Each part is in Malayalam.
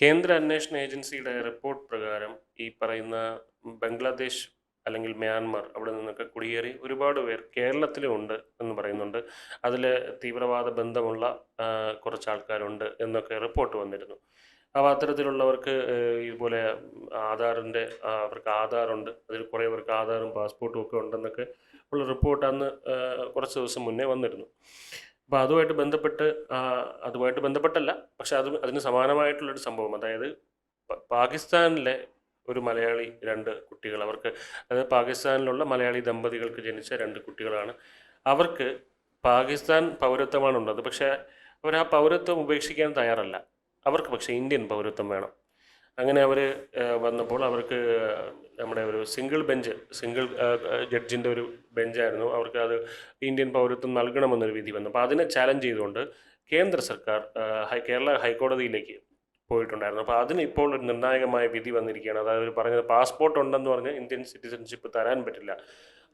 കേന്ദ്ര അന്വേഷണ ഏജൻസിയുടെ റിപ്പോർട്ട് പ്രകാരം ഈ പറയുന്ന ബംഗ്ലാദേശ് അല്ലെങ്കിൽ മ്യാൻമാർ അവിടെ നിന്നൊക്കെ കുടിയേറി ഒരുപാട് പേർ കേരളത്തിലും ഉണ്ട് എന്ന് പറയുന്നുണ്ട്. അതിൽ തീവ്രവാദ ബന്ധമുള്ള കുറച്ച് ആൾക്കാരുണ്ട് എന്നൊക്കെ റിപ്പോർട്ട് വന്നിരുന്നു. അപ്പോൾ അത്തരത്തിലുള്ളവർക്ക് ഇതുപോലെ ആധാറിന്റെ അവർക്ക് ആധാറുണ്ട്. അതിൽ കുറേ പേർക്ക് ആധാറും പാസ്പോർട്ടും ഒക്കെ ഉണ്ടെന്നൊക്കെ ഉള്ള റിപ്പോർട്ട് അന്ന് കുറച്ച് ദിവസം മുന്നേ വന്നിരുന്നു. അപ്പോൾ അതുമായിട്ട് ബന്ധപ്പെട്ട് അതുമായിട്ട് ബന്ധപ്പെട്ടല്ല പക്ഷെ അത് അതിന് സമാനമായിട്ടുള്ളൊരു സംഭവം. അതായത് പാകിസ്ഥാനിലെ ഒരു മലയാളി രണ്ട് കുട്ടികൾ അവർക്ക് അതായത് പാകിസ്ഥാനിലുള്ള മലയാളി ദമ്പതികൾക്ക് ജനിച്ച രണ്ട് കുട്ടികളാണ്. അവർക്ക് പാകിസ്ഥാൻ പൗരത്വമാണ് ഉള്ളത്. പക്ഷേ അവർ ആ പൗരത്വം ഉപേക്ഷിക്കാൻ തയ്യാറല്ല. അവർക്ക് പക്ഷേ ഇന്ത്യൻ പൗരത്വം വേണം. അങ്ങനെ അവർ വന്നപ്പോൾ അവർക്ക് നമ്മുടെ ഒരു സിംഗിൾ ബെഞ്ച് സിംഗിൾ ജഡ്ജിന്റെ ഒരു ബെഞ്ചായിരുന്നു അവർക്ക് അത് ഇന്ത്യൻ പൗരത്വം നൽകണമെന്നൊരു വിധി വന്നു. അപ്പോൾ അതിനെ ചാലഞ്ച് ചെയ്തുകൊണ്ട് കേന്ദ്ര സർക്കാർ കേരള ഹൈക്കോടതിയിലേക്ക് പോയിട്ടുണ്ടായിരുന്നു. അപ്പോൾ അതിന് ഇപ്പോൾ ഒരു നിർണായകമായ വിധി വന്നിരിക്കുകയാണ്. അതായത് അവർ പറഞ്ഞത് പാസ്പോർട്ട് ഉണ്ടെന്ന് പറഞ്ഞ് ഇന്ത്യൻ സിറ്റിസൺഷിപ്പ് തരാൻ പറ്റില്ല.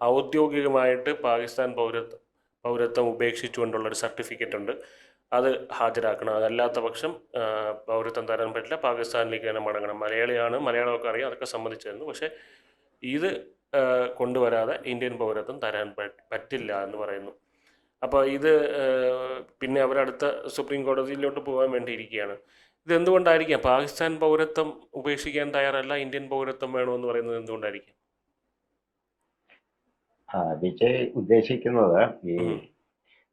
ഔദ്യോഗികമായിട്ട് പാകിസ്ഥാൻ പൗരത്വം പൗരത്വം ഉപേക്ഷിച്ചുകൊണ്ടുള്ള ഒരു സർട്ടിഫിക്കറ്റ് ഉണ്ട്. അത് ഹാജരാക്കണം. അതല്ലാത്ത പക്ഷം പൗരത്വം തരാൻ പറ്റില്ല. പാകിസ്ഥാനിലേക്ക് തന്നെ മടങ്ങണം. മലയാളിയാണ് മലയാളമൊക്കെ അറിയാം. അതൊക്കെ സംബന്ധിച്ചായിരുന്നു പക്ഷേ ഇത് കൊണ്ടുവരാതെ ഇന്ത്യൻ പൗരത്വം തരാൻ പറ്റില്ല എന്ന് പറയുന്നു. അപ്പോൾ ഇത് പിന്നെ അവരടുത്ത സുപ്രീം കോടതിയിലോട്ട് പോകാൻ വേണ്ടിയിരിക്കുകയാണ്. ഇത് എന്തുകൊണ്ടായിരിക്കാം പാകിസ്ഥാൻ പൗരത്വം ഉപേക്ഷിക്കാൻ തയ്യാറല്ല ഇന്ത്യൻ പൗരത്വം വേണമെന്ന് പറയുന്നത് എന്തുകൊണ്ടായിരിക്കാം? വിജയ് ഉദ്ദേശിക്കുന്നത് ഈ.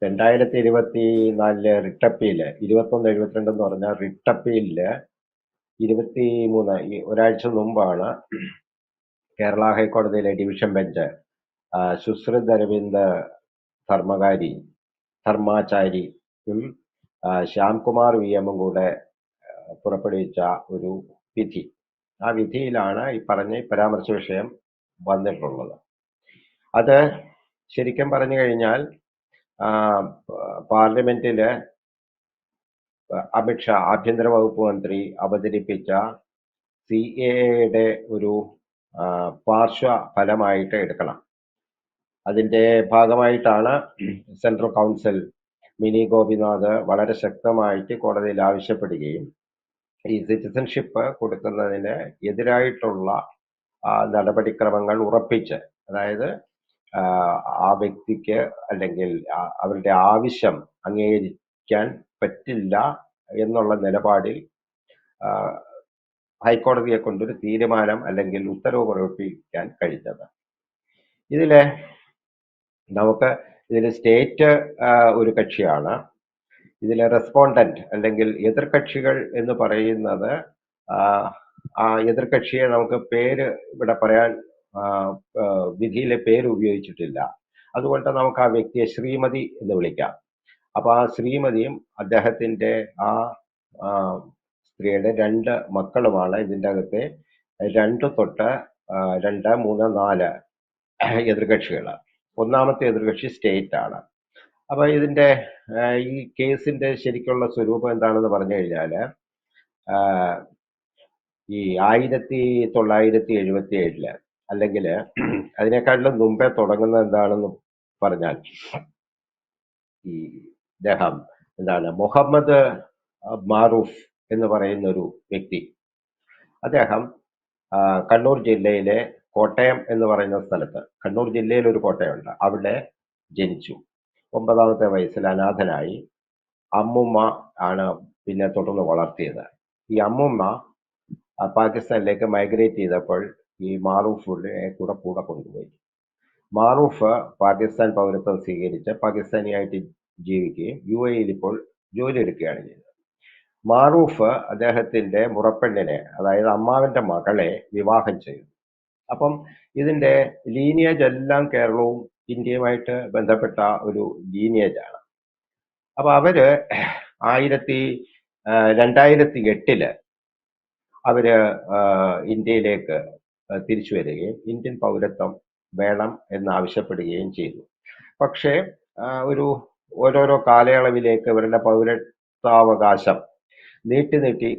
രണ്ടായിരത്തി ഇരുപത്തി നാലിൽ റിട്ടപ്പിയിൽ ഇരുപത്തൊന്ന് എഴുപത്തിരണ്ട് എന്ന് പറഞ്ഞ റിട്ടപ്പിയിൽ ഇരുപത്തി മൂന്ന് ഒരാഴ്ച മുമ്പാണ് കേരള ഹൈക്കോടതിയിലെ ഡിവിഷൻ ബെഞ്ച് സുശ്രുത് അരവിന്ദ് ധർമ്മകാരി ധർമാചാരിയും ശ്യാംകുമാർ വി എമ്മും കൂടെ പുറപ്പെടുവിച്ച ഒരു വിധി. ആ വിധിയിലാണ് ഈ പറഞ്ഞ പരാമർശ വിഷയം വന്നിട്ടുള്ളത്. അത് ശരിക്കും പറഞ്ഞു കഴിഞ്ഞാൽ പാർലമെന്റിൽ അമിത്ഷാ ആഭ്യന്തര വകുപ്പ് മന്ത്രി അവതരിപ്പിച്ച സി എയുടെ ഒരു പാർശ്വ ഫലമായിട്ട് എടുക്കണം. അതിന്റെ ഭാഗമായിട്ടാണ് സെൻട്രൽ കൗൺസിൽ മിനി ഗോപിനാഥ് വളരെ ശക്തമായിട്ട് കോടതിയിൽ ആവശ്യപ്പെടുകയും ഈ സിറ്റിസൺഷിപ്പ് കൊടുക്കുന്നതിന് എതിരായിട്ടുള്ള നടപടിക്രമങ്ങൾ ഉറപ്പിച്ച് അതായത് ആ, വ്യക്തിക്ക് അല്ലെങ്കിൽ അവരുടെ ആവശ്യം അംഗീകരിക്കാൻ പറ്റില്ല എന്നുള്ള നിലപാടിൽ ഹൈക്കോടതിയെ കൊണ്ടൊരു തീരുമാനം അല്ലെങ്കിൽ ഉത്തരവ് പുറപ്പെടുവിക്കാൻ കഴിഞ്ഞത്. ഇതിൽ നമുക്ക് ഇതിൽ സ്റ്റേറ്റ് ഒരു കക്ഷിയാണ്. ഇതിലെ റെസ്പോണ്ടന്റ് അല്ലെങ്കിൽ എതിർകക്ഷികൾ എന്ന് പറയുന്നത് ആ, എതിർകക്ഷിയെ നമുക്ക് പേര് ഇവിടെ പറയാൻ വിധിയിലെ പേര് ഉപയോഗിച്ചിട്ടില്ല. അതുകൊണ്ട് നമുക്ക് ആ വ്യക്തിയെ ശ്രീമതി എന്ന് വിളിക്കാം. അപ്പൊ ആ ശ്രീമതിയും അദ്ദേഹത്തിന്റെ ആ സ്ത്രീയുടെ രണ്ട് മക്കളുമാണ് ഇതിന്റെ അകത്തെ രണ്ട് തൊട്ട് രണ്ട് മൂന്ന് നാല് എതിർകക്ഷികൾ ഒന്നാമത്തെ എതിർകക്ഷി സ്റ്റേറ്റ് ആണ് അപ്പൊ ഇതിന്റെ ഈ കേസിന്റെ ശരിക്കുള്ള സ്വരൂപം എന്താണെന്ന് പറഞ്ഞു കഴിഞ്ഞാൽ ഈ ആയിരത്തി തൊള്ളായിരത്തി എഴുപത്തി ഏഴിൽ അല്ലെങ്കിൽ അതിനേക്കാട്ടിലും മുമ്പേ തുടങ്ങുന്നത് എന്താണെന്ന് പറഞ്ഞാൽ ഈ ഇദ്ദേഹം എന്താണ് മുഹമ്മദ് മാറൂഫ് എന്ന് പറയുന്ന ഒരു വ്യക്തി. അദ്ദേഹം കണ്ണൂർ ജില്ലയിലെ കോട്ടയം എന്ന് പറയുന്ന സ്ഥലത്ത് കണ്ണൂർ ജില്ലയിൽ ഒരു കോട്ടയമുണ്ട് അവിടെ ജനിച്ചു. ഒമ്പതാമത്തെ വയസ്സിൽ അനാഥനായി. അമ്മുമ്മ ആണ് പിന്നെ തുടർന്ന് വളർത്തിയത്. ഈ അമ്മുമ്മ പാകിസ്ഥാനിലേക്ക് മൈഗ്രേറ്റ് ചെയ്തപ്പോൾ ഈ മാറൂഫിനെ കൂടെ കൂടെ കൊണ്ടുപോയി. മാറൂഫ് പാകിസ്ഥാൻ പൗരത്വം സ്വീകരിച്ച് പാകിസ്ഥാനിയായിട്ട് ജീവിക്കുകയും യു എയിൽ ഇപ്പോൾ ജോലി എടുക്കുകയാണ് ചെയ്തത്. മാറൂഫ് അദ്ദേഹത്തിന്റെ മുറപ്പെണ്ണിനെ അതായത് അമ്മാവന്റെ മകളെ വിവാഹം ചെയ്തു. അപ്പം ഇതിന്റെ ലീനിയേജ് എല്ലാം കേരളവും ഇന്ത്യയുമായിട്ട് ബന്ധപ്പെട്ട ഒരു ലീനിയേജ് ആണ്. അപ്പൊ അവർ ആയിരത്തി രണ്ടായിരത്തി എട്ടിൽ അവർ ഇന്ത്യയിലേക്ക് തിരിച്ചു വരികയും ഇന്ത്യൻ പൗരത്വം വേണം എന്നാവശ്യപ്പെടുകയും ചെയ്തു. പക്ഷേ ഒരു ഓരോരോ കാലയളവിലേക്ക് ഇവരുടെ പൗരത്വാവകാശം നീട്ടി നീട്ടി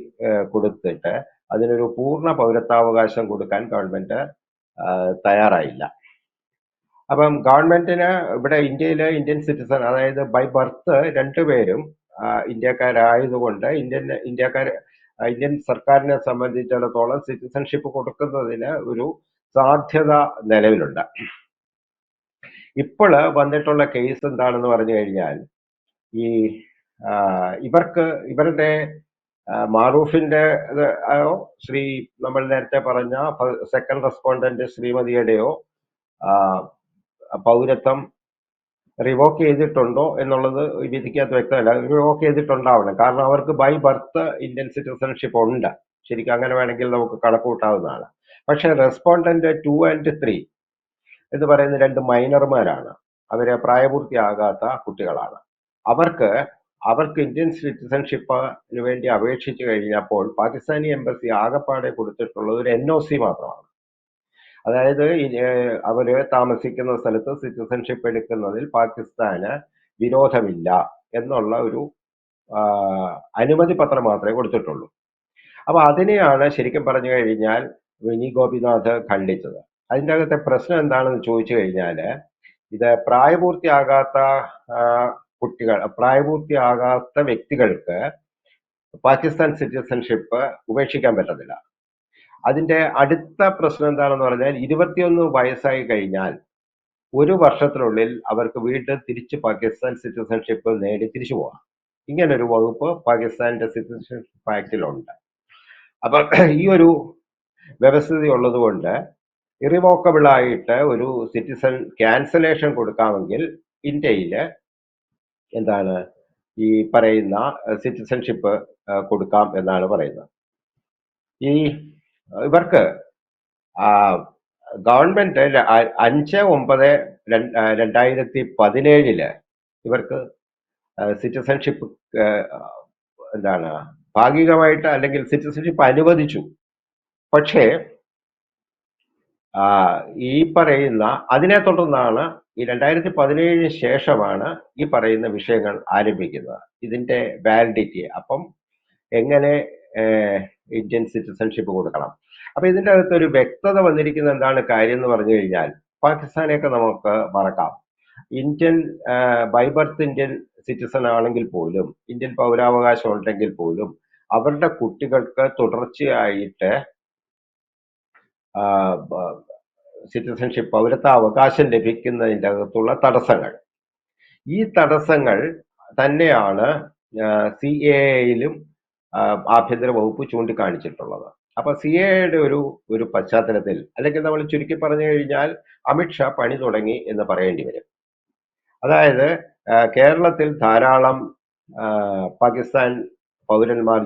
കൊടുത്തിട്ട് അതിനൊരു പൂർണ പൗരത്വാവകാശം കൊടുക്കാൻ ഗവൺമെന്റ് തയ്യാറായില്ല. അപ്പം ഗവൺമെന്റിന് ഇവിടെ ഇന്ത്യയിലെ ഇന്ത്യൻ സിറ്റിസൺ അതായത് ബൈ ബർത്ത് രണ്ടുപേരും ഇന്ത്യക്കാരായതുകൊണ്ട് ഇന്ത്യൻ ഇന്ത്യക്കാർ ഇന്ത്യൻ സർക്കാരിനെ സംബന്ധിച്ചിടത്തോളം സിറ്റിസൺഷിപ്പ് കൊടുക്കുന്നതിന് ഒരു സാധ്യത നിലവിലുണ്ട്. ഇപ്പോൾ വന്നിട്ടുള്ള കേസ് എന്താണെന്ന് പറഞ്ഞു കഴിഞ്ഞാൽ ഈ ഇവർക്ക് ഇവരുടെ മാറൂഫിന്റെ ശ്രീ നമ്മൾ നേരത്തെ പറഞ്ഞ സെക്കൻഡ് റെസ്പോണ്ടന്റ് ശ്രീമതിയുടെയോ പൗരത്വം റിവോക്ക് ചെയ്തിട്ടുണ്ടോ എന്നുള്ളത് വിധിക്കകത്ത് വ്യക്തമല്ല. റിവോക്ക് ചെയ്തിട്ടുണ്ടാവണം. കാരണം അവർക്ക് ബൈ ബർത്ത് ഇന്ത്യൻ സിറ്റിസൺഷിപ്പ് ഉണ്ട്. ശരിക്കും അങ്ങനെ വേണമെങ്കിൽ നമുക്ക് കണക്കൂട്ടാവുന്നതാണ്. പക്ഷെ റെസ്പോണ്ടന്റ് ടു ആൻഡ് ത്രീ എന്ന് പറയുന്ന രണ്ട് മൈനർമാരാണ് അവരെ പ്രായപൂർത്തിയാകാത്ത കുട്ടികളാണ്. അവർക്ക് അവർക്ക് ഇന്ത്യൻ സിറ്റിസൺഷിപ്പിന് വേണ്ടി അപേക്ഷിച്ചു കഴിഞ്ഞപ്പോൾ പാകിസ്ഥാനി എംബസി ആകെപ്പാടെ കൊടുത്തിട്ടുള്ളത് ഒരു എൻ ഒ സി മാത്രമാണ്. അതായത് അവർ താമസിക്കുന്ന സ്ഥലത്ത് സിറ്റിസൺഷിപ്പ് എടുക്കുന്നതിൽ പാകിസ്ഥാന് വിരോധമില്ല എന്നുള്ള ഒരു അനുമതി പത്രം മാത്രമേ കൊടുത്തിട്ടുള്ളൂ. അപ്പൊ അതിനെയാണ് ശരിക്കും പറഞ്ഞു കഴിഞ്ഞാൽ വിനി ഗോപിനാഥ് ഖണ്ഡിച്ചത്. അതിന്റെ അകത്തെ പ്രശ്നം എന്താണെന്ന് ചോദിച്ചു കഴിഞ്ഞാൽ ഇത് പ്രായപൂർത്തിയാകാത്ത കുട്ടികൾ പ്രായപൂർത്തിയാകാത്ത വ്യക്തികൾക്ക് പാകിസ്ഥാൻ സിറ്റിസൺഷിപ്പ് ഉപേക്ഷിക്കാൻ പറ്റത്തില്ല. അതിന്റെ അടുത്ത പ്രശ്നം എന്താണെന്ന് പറഞ്ഞാൽ ഇരുപത്തിയൊന്ന് വയസ്സായി കഴിഞ്ഞാൽ ഒരു വർഷത്തിനുള്ളിൽ അവർക്ക് വീണ്ടും തിരിച്ച് പാകിസ്ഥാൻ സിറ്റിസൺഷിപ്പ് നേടി തിരിച്ചു പോകാം ഇങ്ങനൊരു വകുപ്പ് പാകിസ്ഥാന്റെ സിറ്റിസൺഷിപ്പ് ആക്ടിലുണ്ട് അപ്പൊ ഈ ഒരു വ്യവസ്ഥിതി ഉള്ളതുകൊണ്ട് ഇറിവോക്കബിൾ ആയിട്ട് ഒരു സിറ്റിസൺ ക്യാൻസലേഷൻ കൊടുക്കാമെങ്കിൽ ഇന്ത്യയിൽ എന്താണ് ഈ പറയുന്ന സിറ്റിസൺഷിപ്പ് കൊടുക്കാം എന്നാണ് പറയുന്നത്. ഈ ഇവർക്ക് ഗവൺമെന്റ് അഞ്ച് ഒമ്പത് രണ്ടായിരത്തി പതിനേഴിൽ ഇവർക്ക് സിറ്റിസൺഷിപ്പ് എന്താണ് ഭാഗികമായിട്ട് അല്ലെങ്കിൽ സിറ്റിസൺഷിപ്പ് അനുവദിച്ചു. പക്ഷേ ഈ പറയുന്ന അതിനെ തുടർന്നാണ് ഈ രണ്ടായിരത്തി പതിനേഴിന് ശേഷമാണ് ഈ പറയുന്ന വിഷയങ്ങൾ ആരംഭിക്കുന്നത്. ഇതിന്റെ വാലിഡിറ്റി അപ്പം എങ്ങനെ ഇന്ത്യൻ സിറ്റിസൺഷിപ്പ് കൊടുക്കണം? അപ്പൊ ഇതിന്റെ അകത്ത് ഒരു വ്യക്തത വന്നിരിക്കുന്ന എന്താണ് കാര്യം എന്ന് പറഞ്ഞു കഴിഞ്ഞാൽ പാകിസ്ഥാനെയൊക്കെ നമുക്ക് മറക്കാം. Indian by birth Indian citizen ആണെങ്കിൽ പോലും ഇന്ത്യൻ പൗരാവകാശം ഉണ്ടെങ്കിൽ പോലും അവരുടെ കുട്ടികൾക്ക് തുടർച്ചയായിട്ട് സിറ്റിസൺഷിപ്പ് പൗരത്വ അവകാശം ലഭിക്കുന്നതിന്റെ അകത്തുള്ള തടസ്സങ്ങൾ. ഈ തടസ്സങ്ങൾ തന്നെയാണ് സി എയിലും ആഭ്യന്തര വകുപ്പ് ചൂണ്ടിക്കാണിച്ചിട്ടുള്ളത്. അപ്പൊ സി എയുടെ ഒരു ഒരു പശ്ചാത്തലത്തിൽ അല്ലെങ്കിൽ നമ്മൾ ചുരുക്കി പറഞ്ഞു കഴിഞ്ഞാൽ അമിത്ഷാ പണി തുടങ്ങി എന്ന് പറയേണ്ടി വരും. അതായത് കേരളത്തിൽ ധാരാളം പാകിസ്ഥാൻ പൗരന്മാർ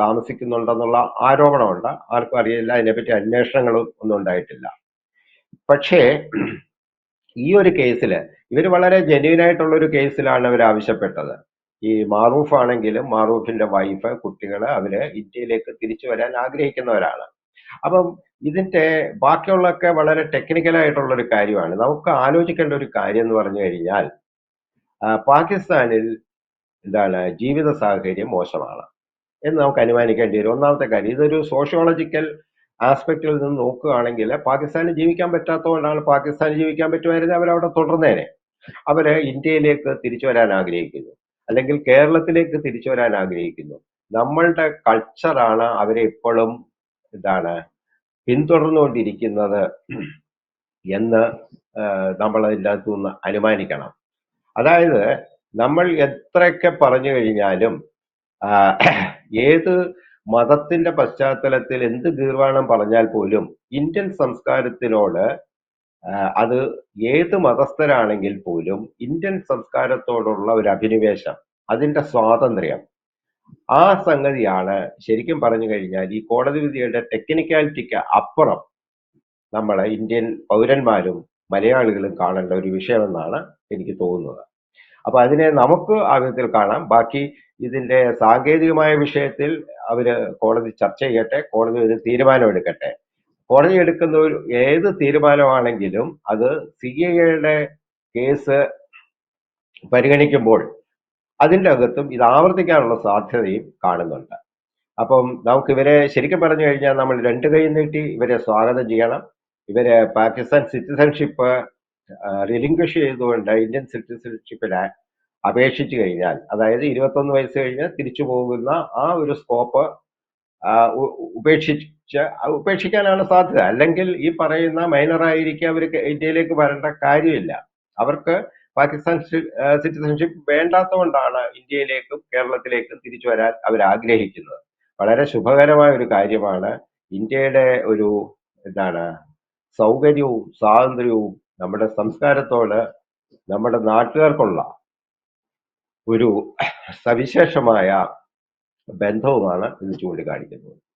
താമസിക്കുന്നുണ്ടെന്നുള്ള ആരോപണമുണ്ട്. ആർക്കും അറിയില്ല അതിനെപ്പറ്റി അന്വേഷണങ്ങളും ഒന്നും ഉണ്ടായിട്ടില്ല. പക്ഷേ ഈ ഒരു കേസിൽ ഇവർ വളരെ ജെന്യൂൻ ആയിട്ടുള്ള ഒരു കേസിലാണ് അവർ ആവശ്യപ്പെട്ടത്. ഈ മാറൂഫ് ആണെങ്കിലും മാറൂഫിന്റെ വൈഫ് കുട്ടികൾ അവർ ഇന്ത്യയിലേക്ക് തിരിച്ചു വരാൻ ആഗ്രഹിക്കുന്നവരാണ്. അപ്പം ഇതിന്റെ ബാക്കിയുള്ളൊക്കെ വളരെ ടെക്നിക്കൽ ആയിട്ടുള്ള ഒരു കാര്യമാണ്. നമുക്ക് ആലോചിക്കേണ്ട ഒരു കാര്യം എന്ന് പറഞ്ഞു കഴിഞ്ഞാൽ പാകിസ്ഥാനിൽ എന്താണ് ജീവിത സാഹചര്യം മോശമാണ് എന്ന് നമുക്ക് അനുമാനിക്കേണ്ടി വരും. ഒന്നാമത്തെ കാര്യം ഇതൊരു സോഷ്യോളജിക്കൽ ആസ്പെക്റ്റിൽ നിന്ന് നോക്കുകയാണെങ്കിൽ പാകിസ്ഥാനിൽ ജീവിക്കാൻ പറ്റാത്തതുകൊണ്ടാണ് പാകിസ്ഥാനിൽ ജീവിക്കാൻ പറ്റുമായിരുന്നത് അവരവിടെ തുടർന്നേനെ. അവർ ഇന്ത്യയിലേക്ക് തിരിച്ചു വരാൻ ആഗ്രഹിക്കുന്നു. അല്ലെങ്കിൽ കേരളത്തിലേക്ക് തിരിച്ചു വരാൻ ആഗ്രഹിക്കുന്നു. നമ്മളുടെ കൾച്ചറാണ് അവരെ ഇപ്പോഴും ഇതാണ് പിന്തുടർന്നുകൊണ്ടിരിക്കുന്നത് എന്ന് നമ്മൾ അതിനകത്തു നിന്ന് അനുമാനിക്കണം. അതായത് നമ്മൾ എത്രയൊക്കെ പറഞ്ഞു കഴിഞ്ഞാലും ഏത് മതത്തിന്റെ പശ്ചാത്തലത്തിൽ എന്ത് ഗീർവാണം പറഞ്ഞാൽ പോലും ഇന്ത്യൻ സംസ്കാരത്തിനോട് അത് ഏത് മതസ്ഥരാണെങ്കിൽ പോലും ഇന്ത്യൻ സംസ്കാരത്തോടുള്ള ഒരു അഭിനിവേശം അതിന്റെ സ്വാതന്ത്ര്യം. ആ സംഗതിയാണ് ശരിക്കും പറഞ്ഞു കഴിഞ്ഞാൽ ഈ കോടതി വിധിയുടെ ടെക്നിക്കാലിറ്റിക്ക് അപ്പുറം നമ്മളെ ഇന്ത്യൻ പൗരന്മാരും മലയാളികളും കാണേണ്ട ഒരു വിഷയമെന്നാണ് എനിക്ക് തോന്നുന്നത്. അപ്പൊ അതിനെ നമുക്ക് ആ വിധത്തിൽ കാണാം. ബാക്കി ഇതിന്റെ സാങ്കേതികമായ വിഷയത്തിൽ അവർ കോടതി ചർച്ച ചെയ്യട്ടെ കോടതി ഒരു തീരുമാനമെടുക്കട്ടെ. കോടതി എടുക്കുന്ന ഒരു ഏത് തീരുമാനമാണെങ്കിലും അത് സി ഐയുടെ കേസ് പരിഗണിക്കുമ്പോൾ അതിന്റെ അകത്തും ഇത് ആവർത്തിക്കാനുള്ള സാധ്യതയും കാണുന്നുണ്ട്. അപ്പം നമുക്ക് ഇവരെ ശരിക്കും പറഞ്ഞു കഴിഞ്ഞാൽ നമ്മൾ രണ്ട് കൈ നീട്ടി ഇവരെ സ്വാഗതം ചെയ്യണം. ഇവരെ പാകിസ്ഥാൻ സിറ്റിസൺഷിപ്പ് റിലിംഗ്വിഷ് ചെയ്തുകൊണ്ട് ഇന്ത്യൻ സിറ്റിസൺഷിപ്പിനെ അപേക്ഷിച്ചു കഴിഞ്ഞാൽ അതായത് ഇരുപത്തൊന്ന് വയസ്സ് കഴിഞ്ഞ് തിരിച്ചു പോകുന്ന ആ ഒരു സ്കോപ്പ് ഉപേക്ഷിച്ച് ഉപേക്ഷിക്കാനാണ് സാധ്യത. അല്ലെങ്കിൽ ഈ പറയുന്ന മൈനറായിരിക്കും അവർ ഇന്ത്യയിലേക്ക് വരേണ്ട കാര്യമില്ല. അവർക്ക് പാകിസ്ഥാൻ സിറ്റിസൺഷിപ്പ് വേണ്ടാത്തതുകൊണ്ടാണ് ഇന്ത്യയിലേക്കും കേരളത്തിലേക്കും തിരിച്ചു വരാൻ അവർ ആഗ്രഹിക്കുന്നത് വളരെ ശുഭകരമായ ഒരു കാര്യമാണ് ഇന്ത്യയുടെ ഒരു എന്താണ് സൗകര്യവും സ്വാതന്ത്ര്യവും നമ്മുടെ സംസ്കാരത്തോട് നമ്മുടെ നാട്ടുകാർക്കുള്ള ഒരു സവിശേഷമായ ബന്ധവുമാണ് ഇത് ചൂണ്ടിക്കാണിക്കുന്നത്